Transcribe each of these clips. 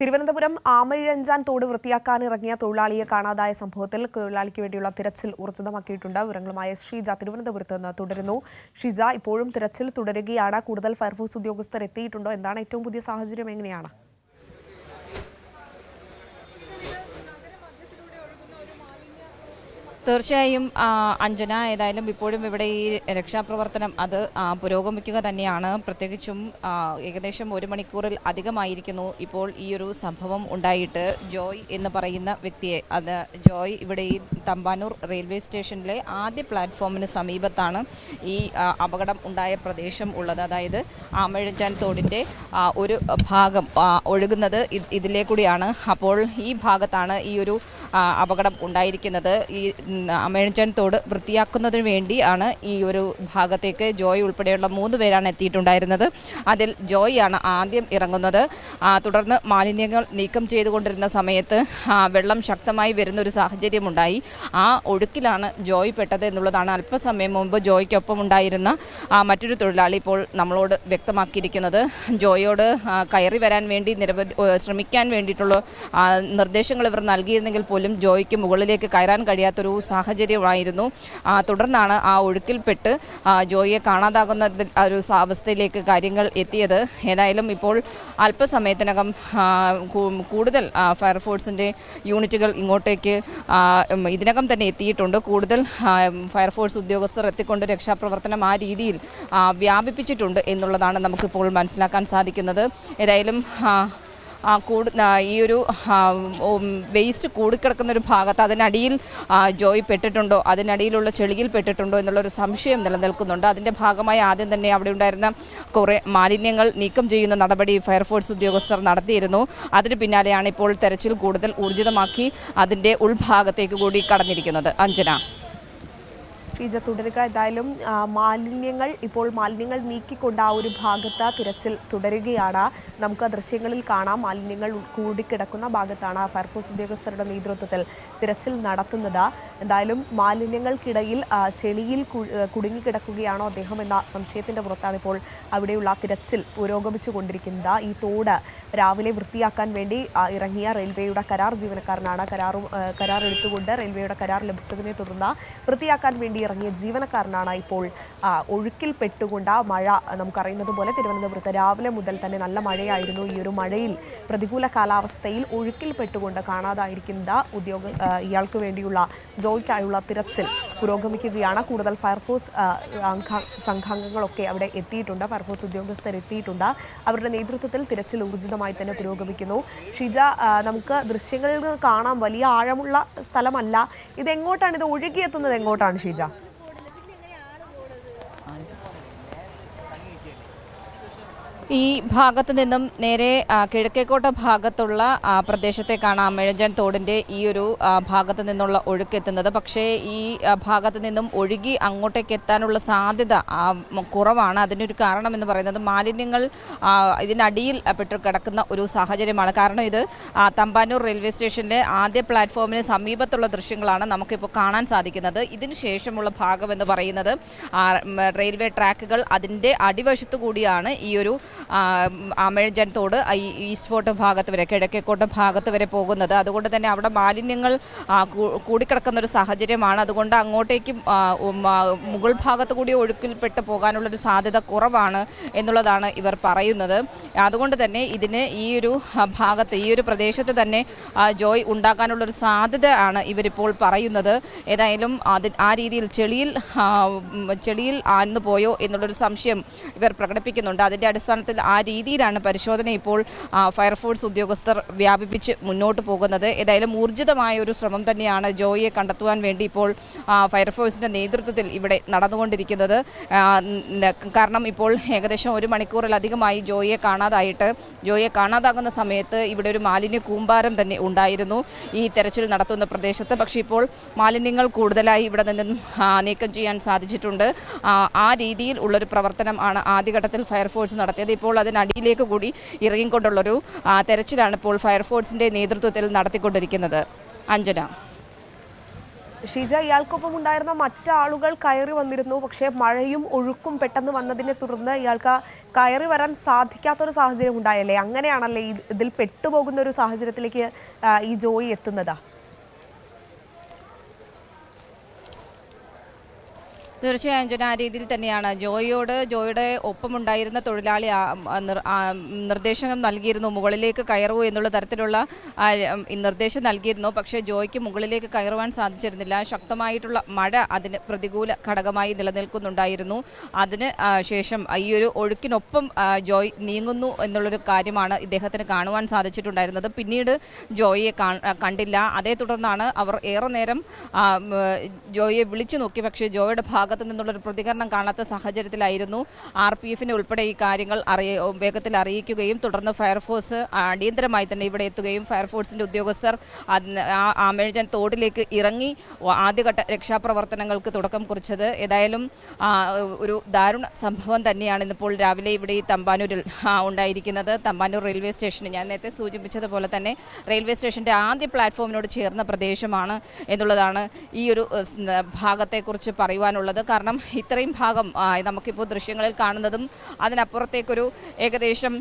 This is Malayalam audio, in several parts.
തിരുവനന്തപുരം ആമയിഴഞ്ചാൻ തോട് വൃത്തിയാക്കാൻ ഇറങ്ങിയ തൊഴിലാളിയെ കാണാതായ സംഭവത്തിൽ തൊഴിലാളിക്ക് വേണ്ടിയുള്ള തിരച്ചിൽ ഊർജിതമാക്കിയിട്ടുണ്ട് വിവരങ്ങളുമായ ഷീജ തിരുവനന്തപുരത്ത് നിന്ന് തുടരുന്നു. ഷീജ ഇപ്പോഴും തിരച്ചിൽ തുടരുകയാണ്. കൂടുതൽ ഫയർഫോഴ്സ് ഉദ്യോഗസ്ഥർ എത്തിയിട്ടുണ്ടോ? എന്താണ് ഏറ്റവും പുതിയ സാഹചര്യം? എങ്ങനെയാണ്? തീർച്ചയായും അഞ്ജന ഏതായാലും ഇപ്പോഴും ഇവിടെ ഈ രക്ഷാപ്രവർത്തനം അത് പുരോഗമിക്കുക തന്നെയാണ്. പ്രത്യേകിച്ചും ഏകദേശം ഒരു മണിക്കൂറിൽ അധികമായിരിക്കുന്നു ഇപ്പോൾ ഈ ഒരു സംഭവം ഉണ്ടായിട്ട്. ജോയ് എന്ന് പറയുന്ന വ്യക്തിയെ അത് ജോയ് ഇവിടെ ഈ തമ്പാനൂർ റെയിൽവേ സ്റ്റേഷനിലെ ആദ്യ പ്ലാറ്റ്ഫോമിന് സമീപത്താണ് ഈ അപകടം ഉണ്ടായ പ്രദേശം ഉള്ളത്. അതായത് ആമഴഞ്ചാൻ തോടിന്റെ ഒരു ഭാഗം ഒഴുകുന്നത് ഇതിലെ കൂടിയാണ്. അപ്പോൾ ഈ ഭാഗത്താണ് ഈ ഒരു അപകടം ഉണ്ടായിരിക്കുന്നത്. ഈ അമേഴ്ചൻ തോട് വൃത്തിയാക്കുന്നതിന് വേണ്ടിയാണ് ഈ ഒരു ഭാഗത്തേക്ക് ജോയ് ഉൾപ്പെടെയുള്ള മൂന്ന് പേരാണ് എത്തിയിട്ടുണ്ടായിരുന്നത്. അതിൽ ജോയ് ആണ് ആദ്യം ഇറങ്ങുന്നത്. തുടർന്ന് മാലിന്യങ്ങൾ നീക്കം ചെയ്തുകൊണ്ടിരുന്ന സമയത്ത് വെള്ളം ശക്തമായി വരുന്ന ഒരു സാഹചര്യമുണ്ടായി. ആ ഒഴുക്കിലാണ് ജോയ് പെട്ടത് എന്നുള്ളതാണ് അല്പസമയം മുമ്പ് ജോയ്ക്കൊപ്പം ഉണ്ടായിരുന്ന മറ്റൊരു തൊഴിലാളി ഇപ്പോൾ നമ്മളോട് വ്യക്തമാക്കിയിരിക്കുന്നത്. ജോയോട് കയറി വരാൻ വേണ്ടി നിരവധി ശ്രമിക്കാൻ വേണ്ടിയിട്ടുള്ള നിർദ്ദേശങ്ങൾ ഇവർ നൽകിയിരുന്നെങ്കിൽ പോലും ജോയ്ക്ക് മുകളിലേക്ക് കയറാൻ കഴിയാത്തൊരു സാഹചര്യമായിരുന്നു. തുടർന്നാണ് ആ ഒഴുക്കിൽപ്പെട്ട് ജോയിയെ കാണാതാകുന്ന ഒരു അവസ്ഥയിലേക്ക് കാര്യങ്ങൾ എത്തിയത്. ഏതായാലും ഇപ്പോൾ അല്പസമയത്തിനകം കൂടുതൽ ഫയർഫോഴ്സിന്റെ യൂണിറ്റുകൾ ഇങ്ങോട്ടേക്ക് ഇതിനകം തന്നെ എത്തിയിട്ടുണ്ട്. കൂടുതൽ ഫയർഫോഴ്സ് ഉദ്യോഗസ്ഥർ എത്തിക്കൊണ്ട് രക്ഷാപ്രവർത്തനം ആ രീതിയിൽ വ്യാപിപ്പിച്ചിട്ടുണ്ട് എന്നുള്ളതാണ് നമുക്കിപ്പോൾ മനസ്സിലാക്കാൻ സാധിക്കുന്നത്. ഏതായാലും കൂട് ഈ ഒരു വേസ്റ്റ് കൂടിക്കിടക്കുന്ന ഒരു ഭാഗത്ത് അതിനടിയിൽ ജോയ് പെട്ടിട്ടുണ്ടോ? അതിനടിയിലുള്ള ചെളിയിൽ പെട്ടിട്ടുണ്ടോ എന്നുള്ളൊരു സംശയം നിലനിൽക്കുന്നുണ്ട്. അതിന്റെ ഭാഗമായി ആദ്യം തന്നെ അവിടെ ഉണ്ടായിരുന്ന കുറേ മാലിന്യങ്ങൾ നീക്കം ചെയ്യുന്ന നടപടി ഫയർഫോഴ്സ് ഉദ്യോഗസ്ഥർ നടത്തിയിരുന്നു. അതിന് പിന്നാലെയാണ് ഇപ്പോൾ തെരച്ചിൽ കൂടുതൽ ഊർജിതമാക്കി അതിന്റെ ഉൾഭാഗത്തേക്ക് കൂടി കടന്നിരിക്കുന്നത്. അഞ്ജന. ഷീജ തുടരുക. എന്തായാലും മാലിന്യങ്ങൾ ഇപ്പോൾ മാലിന്യങ്ങൾ നീക്കിക്കൊണ്ട് ആ ഒരു ഭാഗത്ത് തിരച്ചിൽ തുടരുകയാണ്. നമുക്ക് ദൃശ്യങ്ങളിൽ കാണാം. മാലിന്യങ്ങൾ കൂടിക്കിടക്കുന്ന ഭാഗത്താണ് ഫയർഫോഴ്സ് ഉദ്യോഗസ്ഥരുടെ നേതൃത്വത്തിൽ തിരച്ചിൽ നടത്തുന്നത്. എന്തായാലും മാലിന്യങ്ങൾക്കിടയിൽ ചെളിയിൽ കുടുങ്ങിക്കിടക്കുകയാണോ അദ്ദേഹം എന്ന സംശയത്തിന്റെ പുറത്താണ് ഇപ്പോൾ അവിടെയുള്ള തിരച്ചിൽ പുരോഗമിച്ചു കൊണ്ടിരിക്കുന്നത് ഈ തോട് രാവിലെ വൃത്തിയാക്കാൻ വേണ്ടി ഇറങ്ങിയ റെയിൽവേയുടെ കരാർ ജീവനക്കാരനാണ്. കരാറും കരാർ എടുത്തുകൊണ്ട് റെയിൽവേയുടെ കരാർ ലഭിച്ചതിനെ തുടർന്ന് വൃത്തിയാക്കാൻ വേണ്ടി ഇറങ്ങിയ ജീവനക്കാരനാണ് ഇപ്പോൾ ഒഴുക്കിൽ പെട്ടുകൊണ്ട് ആ മഴ നമുക്കറിയുന്നത് പോലെ തിരുവനന്തപുരത്ത് രാവിലെ മുതൽ തന്നെ നല്ല മഴയായിരുന്നു. ഈ ഒരു മഴയിൽ പ്രതികൂല കാലാവസ്ഥയിൽ ഒഴുക്കിൽ പെട്ടുകൊണ്ട് കാണാതായിരിക്കുന്ന ഉദ്യോഗ ഇയാൾക്ക് വേണ്ടിയുള്ള ജോയ്ക്കായുള്ള തിരച്ചിൽ പുരോഗമിക്കുകയാണ്. കൂടുതൽ ഫയർഫോഴ്സ് സംഘാംഗങ്ങളൊക്കെ അവിടെ എത്തിയിട്ടുണ്ട്. ഫയർഫോഴ്സ് ഉദ്യോഗസ്ഥർ എത്തിയിട്ടുണ്ട്. അവരുടെ നേതൃത്വത്തിൽ തിരച്ചിൽ ഊർജിതമായി തന്നെ പുരോഗമിക്കുന്നു. ഷിജ നമുക്ക് ദൃശ്യങ്ങളിൽ കാണാം. വലിയ ആഴമുള്ള സ്ഥലമല്ല. ഇതെങ്ങോട്ടാണ് ഇത്? ഒഴുകിയെത്തുന്നത് എങ്ങോട്ടാണ് ഷീജ? Eyes ഈ ഭാഗത്ത് നിന്നും നേരെ കിഴക്കേക്കോട്ട ഭാഗത്തുള്ള പ്രദേശത്തേക്കാണ് അമിഴഞ്ചൻ തോടിന്റെ ഈ ഒരു ഭാഗത്ത് നിന്നുള്ള ഒഴുക്കെത്തുന്നത്. പക്ഷേ ഈ ഭാഗത്ത് നിന്നും ഒഴുകി അങ്ങോട്ടേക്ക് എത്താനുള്ള സാധ്യത കുറവാണ്. അതിനൊരു കാരണം എന്ന് പറയുന്നത് മാലിന്യങ്ങൾ ഇതിനടിയിൽ പെട്ട് കിടക്കുന്ന ഒരു സാഹചര്യമാണ്. കാരണം ഇത് തമ്പാനൂർ റെയിൽവേ സ്റ്റേഷനിലെ ആദ്യ പ്ലാറ്റ്ഫോമിന് സമീപത്തുള്ള ദൃശ്യങ്ങളാണ് നമുക്കിപ്പോൾ കാണാൻ സാധിക്കുന്നത്. ഇതിന് ശേഷമുള്ള ഭാഗം എന്ന് പറയുന്നത് റെയിൽവേ ട്രാക്കുകൾ അതിന്റെ അടിവശത്തു കൂടിയാണ് ഈ ഒരു ആ, ഉം, തോട് ഈ ഈസ്റ്റ് ഫോർട്ട് ഭാഗത്ത് വരെ കിഴക്കേക്കോട്ട ഭാഗത്ത് വരെ പോകുന്നത്. അതുകൊണ്ട് തന്നെ അവിടെ മാലിന്യങ്ങൾ കൂടിക്കിടക്കുന്ന ഒരു സാഹചര്യമാണ്. അതുകൊണ്ട് അങ്ങോട്ടേക്കും മുകൾ ഭാഗത്ത് കൂടി ഒഴുക്കിൽപ്പെട്ട് പോകാനുള്ളൊരു സാധ്യത കുറവാണ് എന്നുള്ളതാണ് ഇവർ പറയുന്നത്. അതുകൊണ്ട് തന്നെ ഇതിന് ഈ ഒരു ഭാഗത്ത് ഈ ഒരു പ്രദേശത്ത് തന്നെ ജോയ് ഉണ്ടാക്കാനുള്ളൊരു സാധ്യത ആണ് ഇവരിപ്പോൾ പറയുന്നത്. ഏതായാലും അത് ആ രീതിയിൽ ചെളിയിൽ ചെളിയിൽ ആഴ്ന്നു പോയോ എന്നുള്ളൊരു സംശയം ഇവർ പ്രകടിപ്പിക്കുന്നുണ്ട്. അതിന്റെ അടിസ്ഥാനത്തിൽ ആ രീതിയിലാണ് പരിശോധന ഇപ്പോൾ ഫയർഫോഴ്സ് ഉദ്യോഗസ്ഥർ വ്യാപിപ്പിച്ച് മുന്നോട്ട് പോകുന്നത്. ഏതായാലും ഊർജിതമായ ഒരു ശ്രമം തന്നെയാണ് ജോയിയെ കണ്ടെത്തുവാൻ വേണ്ടി ഇപ്പോൾ ഫയർഫോഴ്സിന്റെ നേതൃത്വത്തിൽ ഇവിടെ നടന്നുകൊണ്ടിരിക്കുന്നത്. കാരണം ഇപ്പോൾ ഏകദേശം ഒരു മണിക്കൂറിലധികമായി ജോയിയെ കാണാതായിട്ട് ജോയിയെ കാണാതാകുന്ന സമയത്ത് ഇവിടെ ഒരു മാലിന്യ കൂമ്പാരം തന്നെ ഉണ്ടായിരുന്നു ഈ തെരച്ചിൽ നടത്തുന്ന പ്രദേശത്ത്. പക്ഷേ ഇപ്പോൾ മാലിന്യങ്ങൾ കൂടുതലായി ഇവിടെ നിന്നും നീക്കം ചെയ്യാൻ സാധിച്ചിട്ടുണ്ട്. ആ രീതിയിൽ ഉള്ളൊരു പ്രവർത്തനം ആണ് ആദ്യഘട്ടത്തിൽ ഫയർഫോഴ്സ് നടത്തിയത്. ഇപ്പോൾ അതിനടിയിലേക്ക് കൂടി ഇറങ്ങിക്കൊണ്ടുള്ളൊരു തെരച്ചിലാണ് ഇപ്പോൾ ഫയർഫോഴ്സിന്റെ നേതൃത്വത്തിൽ നടത്തിക്കൊണ്ടിരിക്കുന്നത്. അഞ്ജന. ഷിജ ഇയാൾക്കൊപ്പം ഉണ്ടായിരുന്ന മറ്റാളുകൾ കയറി വന്നിരുന്നു. പക്ഷേ മഴയും ഒഴുക്കും പെട്ടെന്ന് വന്നതിനെ തുടർന്ന് ഇയാൾക്ക് കയറി വരാൻ സാധിക്കാത്തൊരു സാഹചര്യം ഉണ്ടായല്ലേ? അങ്ങനെയാണല്ലേ ഇതിൽ പെട്ടുപോകുന്ന ഒരു സാഹചര്യത്തിലേക്ക് ഈ ജോയി എത്തുന്നതാ? തീർച്ചയായും ജന ആ രീതിയിൽ തന്നെയാണ്. ജോയിയോട് ജോയിയുടെ ഒപ്പമുണ്ടായിരുന്ന തൊഴിലാളി നിർദ്ദേശം നൽകിയിരുന്നു. മുകളിലേക്ക് കയറൂ എന്നുള്ള തരത്തിലുള്ള നിർദ്ദേശം നൽകിയിരുന്നു. പക്ഷേ ജോയിക്ക് മുകളിലേക്ക് കയറുവാൻ സാധിച്ചിരുന്നില്ല. ശക്തമായിട്ടുള്ള മഴ അതിന് പ്രതികൂല ഘടകമായി നിലനിൽക്കുന്നുണ്ടായിരുന്നു. അതിന് ശേഷം ഈ ഒരു ഒഴുക്കിനൊപ്പം ജോയ് നീങ്ങുന്നു എന്നുള്ളൊരു കാര്യമാണ് ഇദ്ദേഹത്തിന് കാണുവാൻ സാധിച്ചിട്ടുണ്ടായിരുന്നത്. പിന്നീട് ജോയിയെ കണ്ടില്ല. അതേ തുടർന്നാണ് അവർ ഏറെ നേരം ജോയിയെ വിളിച്ചു നോക്കി. പക്ഷേ ജോയുടെ ഭാഗത്തു നിന്നുള്ള ഒരു പ്രതികരണം കാണാത്ത സാഹചര്യത്തിലായിരുന്നു. ആർ പി എഫിനെ ഉൾപ്പെടെ ഈ കാര്യങ്ങൾ അറിയ വേഗത്തിൽ അറിയിക്കുകയും തുടർന്ന് ഫയർഫോഴ്സ് അടിയന്തരമായി തന്നെ ഇവിടെ എത്തുകയും ഫയർഫോഴ്സിന്റെ ഉദ്യോഗസ്ഥർ ആമേഴ്ജൻ തോടിലേക്ക് ഇറങ്ങി ആദ്യഘട്ട രക്ഷാപ്രവർത്തനങ്ങൾക്ക് തുടക്കം കുറിച്ചത്. ഏതായാലും ഒരു ദാരുണ സംഭവം തന്നെയാണ് ഇന്നിപ്പോൾ രാവിലെ ഇവിടെ ഈ തമ്പാനൂരിൽ ഉണ്ടായിരിക്കുന്നത്. തമ്പാനൂർ റെയിൽവേ സ്റ്റേഷന് ഞാൻ നേരത്തെ സൂചിപ്പിച്ചതുപോലെ തന്നെ റെയിൽവേ സ്റ്റേഷന്റെ ആദ്യ പ്ലാറ്റ്ഫോമിനോട് ചേർന്ന പ്രദേശമാണ് എന്നുള്ളതാണ് ഈ ഒരു ഭാഗത്തെക്കുറിച്ച് പറയുവാനുള്ളത്. കാരണം ഇത്രയും ഭാഗം നമുക്കിപ്പോൾ ദൃശ്യങ്ങളിൽ കാണുന്നതും അതിനപ്പുറത്തേക്കൊരു ഏകദേശം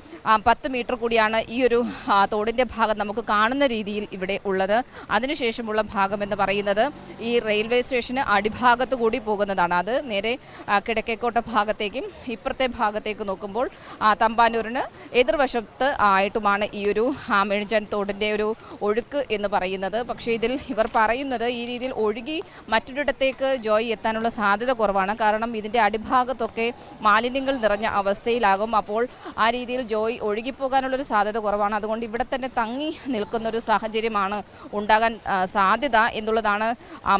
പത്ത് മീറ്റർ കൂടിയാണ് ഈ ഒരു തോടിന്റെ ഭാഗം നമുക്ക് കാണുന്ന രീതിയിൽ ഇവിടെ ഉള്ളത്. അതിനുശേഷമുള്ള ഭാഗം എന്ന് പറയുന്നത് ഈ റെയിൽവേ സ്റ്റേഷന് അടിഭാഗത്ത് കൂടി പോകുന്നതാണ്. അത് നേരെ കിടക്കേക്കോട്ട ഭാഗത്തേക്കും ഇപ്പുറത്തെ ഭാഗത്തേക്ക് നോക്കുമ്പോൾ തമ്പാനൂരിന് എതിർവശത്ത് ആയിട്ടുമാണ് ഈ ഒരു മെഴിഞ്ചൻ തോടിന്റെ ഒരു ഒഴുക്ക് എന്ന് പറയുന്നത്. പക്ഷേ ഇതിൽ ഇവർ പറയുന്നത് ഈ രീതിയിൽ ഒഴുകി മറ്റൊരിടത്തേക്ക് ജോയി എത്താനുള്ള സാധ്യത കുറവാണ്. കാരണം ഇതിന്റെ അടിഭാഗത്തൊക്കെ മാലിന്യങ്ങൾ നിറഞ്ഞ അവസ്ഥയിലാകും. അപ്പോൾ ആ രീതിയിൽ ജോയി ഒഴുകിപ്പോകാനുള്ളൊരു സാധ്യത കുറവാണ്. അതുകൊണ്ട് ഇവിടെ തന്നെ തങ്ങി നിൽക്കുന്നൊരു സാഹചര്യമാണ് ഉണ്ടാകാൻ സാധ്യത എന്നുള്ളതാണ്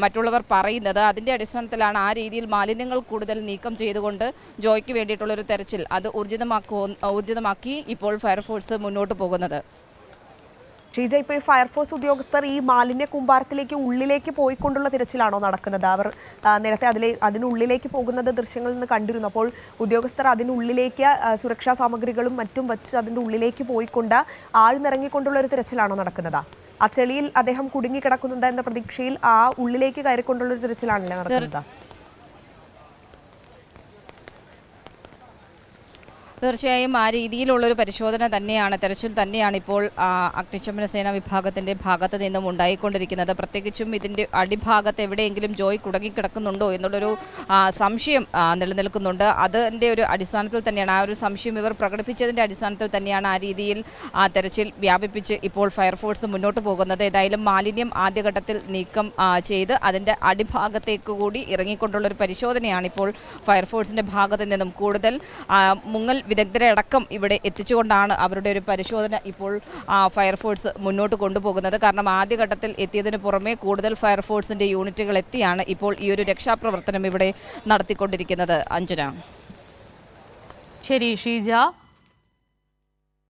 മറ്റുള്ളവർ പറയുന്നത്. അതിന്റെ അടിസ്ഥാനത്തിലാണ് ആ രീതിയിൽ മാലിന്യങ്ങൾ കൂടുതൽ നീക്കം ചെയ്തുകൊണ്ട് ജോയ്ക്ക് വേണ്ടിയിട്ടുള്ളൊരു തെരച്ചിൽ അത് ഊർജിതമാക്കു ഊർജിതമാക്കി ഇപ്പോൾ ഫയർഫോഴ്സ് മുന്നോട്ട് പോകുന്നത്. ഷീജ ഇപ്പോൾ ഈ ഫയർഫോഴ്സ് ഉദ്യോഗസ്ഥർ ഈ മാലിന്യ കുമ്പാരത്തിലേക്ക് ഉള്ളിലേക്ക് പോയിക്കൊണ്ടുള്ള തിരച്ചിലാണോ നടക്കുന്നത്? അവർ നേരത്തെ അതിലെ അതിനുള്ളിലേക്ക് പോകുന്നത് ദൃശ്യങ്ങളിൽ നിന്ന് കണ്ടിരുന്നു. അപ്പോൾ ഉദ്യോഗസ്ഥർ അതിനുള്ളിലേക്ക് സുരക്ഷാ സാമഗ്രികളും മറ്റും വച്ച് അതിന്റെ ഉള്ളിലേക്ക് പോയിക്കൊണ്ട് ആഴ്ന്നിറങ്ങിക്കൊണ്ടുള്ള ഒരു തിരച്ചിലാണോ നടക്കുന്നത്? ആ ചെളിയിൽ അദ്ദേഹം കുടുങ്ങിക്കിടക്കുന്നുണ്ട് എന്ന പ്രതീക്ഷയിൽ ആ ഉള്ളിലേക്ക് കയറിക്കൊണ്ടുള്ള ഒരു തിരച്ചിലാണല്ലേ നടക്കുന്നത്? തീർച്ചയായും ആ രീതിയിലുള്ളൊരു പരിശോധന തന്നെയാണ് തെരച്ചിൽ തന്നെയാണ് ഇപ്പോൾ അഗ്നിശമന സേനാ വിഭാഗത്തിന്റെ ഭാഗത്ത് നിന്നും ഉണ്ടായിക്കൊണ്ടിരിക്കുന്നത്. പ്രത്യേകിച്ചും ഇതിന്റെ അടിഭാഗത്ത് എവിടെയെങ്കിലും ജോയ് കുടങ്ങിക്കിടക്കുന്നുണ്ടോ എന്നുള്ളൊരു സംശയം നിലനിൽക്കുന്നുണ്ട്. അതിന്റെ ഒരു അടിസ്ഥാനത്തിൽ തന്നെയാണ് ആ ഒരു സംശയം ഇവർ പ്രകടിപ്പിച്ചതിന്റെ അടിസ്ഥാനത്തിൽ തന്നെയാണ് ആ രീതിയിൽ ആ തെരച്ചിൽ വ്യാപിപ്പിച്ച് ഇപ്പോൾ ഫയർഫോഴ്സ് മുന്നോട്ട് പോകുന്നത്. ഏതായാലും മാലിന്യം ആദ്യഘട്ടത്തിൽ നീക്കം ചെയ്ത് അതിന്റെ അടിഭാഗത്തേക്ക് കൂടി ഇറങ്ങിക്കൊണ്ടുള്ളൊരു പരിശോധനയാണ് ഇപ്പോൾ ഫയർഫോഴ്സിന്റെ ഭാഗത്ത് നിന്നും കൂടുതൽ മുങ്ങൽ വിദഗ്ധരെ അടക്കം ഇവിടെ എത്തിച്ചുകൊണ്ടാണ് അവരുടെ ഒരു പരിശോധന ഇപ്പോൾ ഫയർഫോഴ്സ് മുന്നോട്ട് കൊണ്ടുപോകുന്നത്. കാരണം ആദ്യഘട്ടത്തിൽ എത്തിയതിന് പുറമെ കൂടുതൽ ഫയർഫോഴ്സിന്റെ യൂണിറ്റുകൾ എത്തിയാണ് ഇപ്പോൾ ഈ ഒരു രക്ഷാപ്രവർത്തനം ഇവിടെ നടത്തിക്കൊണ്ടിരിക്കുന്നത്. അഞ്ജന. ശരി ഷീജ.